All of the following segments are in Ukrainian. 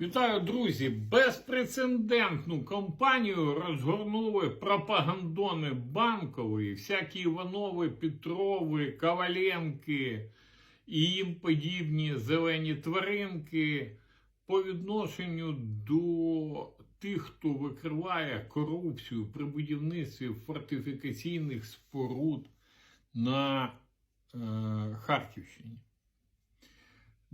Вітаю, друзі! Безпрецедентну кампанію розгорнули пропагандони банкової, всякі Іванови, Петрови, Коваленки і їм подібні зелені тваринки по відношенню до тих, хто викриває корупцію при будівництві фортифікаційних споруд на е, Харківщині.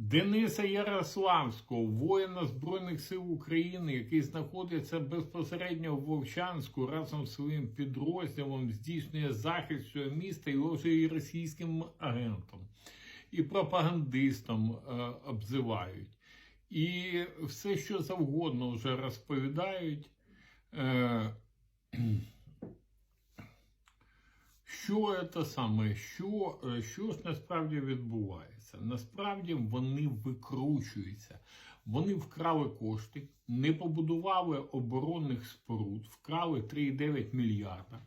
Дениса Ярославського, воїна Збройних сил України, який знаходиться безпосередньо в Вовчанську разом з своїм підрозділом, здійснює захист цього міста і вже і російським агентом, і пропагандистом е, обзивають. І все, що завгодно вже розповідають. Е, що це саме, що, е, що ж насправді відбувається? Насправді вони викручуються. Вони вкрали кошти, не побудували оборонних споруд, вкрали 3,9 мільярда.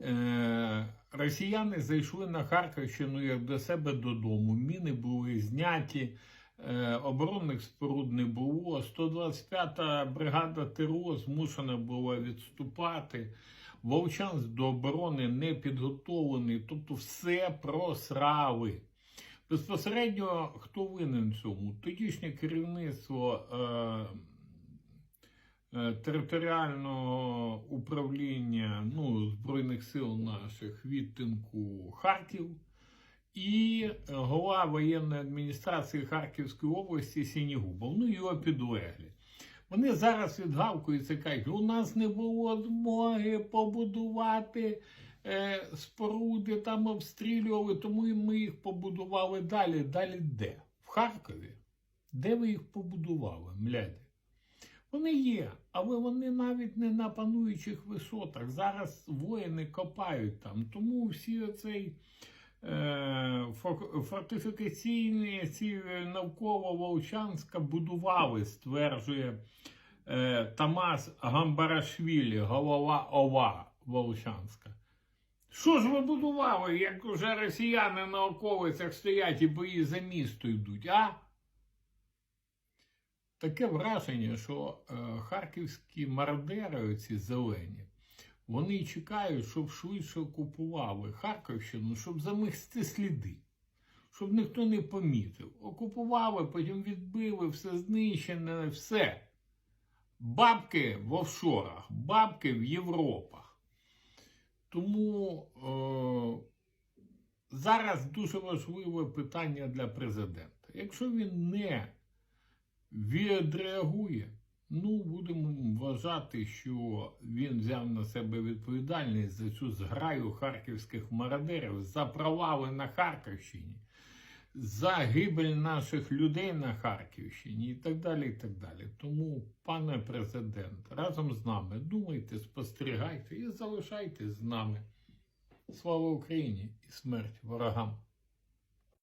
Е, росіяни зайшли на Харківщину як до себе додому. Міни були зняті, е, оборонних споруд не було. 125-та бригада ТРО змушена була відступати. Вовчанськ до оборони не підготовлений, тобто все просрали. Безпосередньо хто винен цьому? Тодішнє керівництво е, е, територіального управління ну, Збройних сил наших відтинку Харків і голова воєнної адміністрації Харківської області Сінігубов, ну його підлеглі. Вони зараз відгавкуються кажуть, у нас не було змоги побудувати е, споруди, там обстрілювали, тому і ми їх побудували далі. Далі де? В Харкові? Де ви їх побудували, мляді? Вони є, але вони навіть не на пануючих висотах. Зараз воїни копають там. Тому всі оцей е, фортифікаційні ці навколо Волчанська будували, стверджує е, Тамас Гамбарашвілі, голова ОВА Волчанська. Що ж ви будували, як вже росіяни на околицях стоять і бої за місто йдуть, а? Таке враження, що е, харківські мародери, оці зелені, вони чекають, щоб швидше окупували Харківщину, щоб замести сліди, щоб ніхто не помітив. Окупували, потім відбили, все знищене, все. Бабки в офшорах, бабки в Європах. Тому е, зараз дуже важливе питання для президента. Якщо він не відреагує, ну, будемо вважати, що він взяв на себе відповідальність за цю зграю харківських мародерів, за провали на Харківщині, за гибель наших людей на Харківщині і так далі. і так далі. Тому, пане президент, разом з нами думайте, спостерігайте і залишайтесь з нами. Слава Україні і смерть ворогам!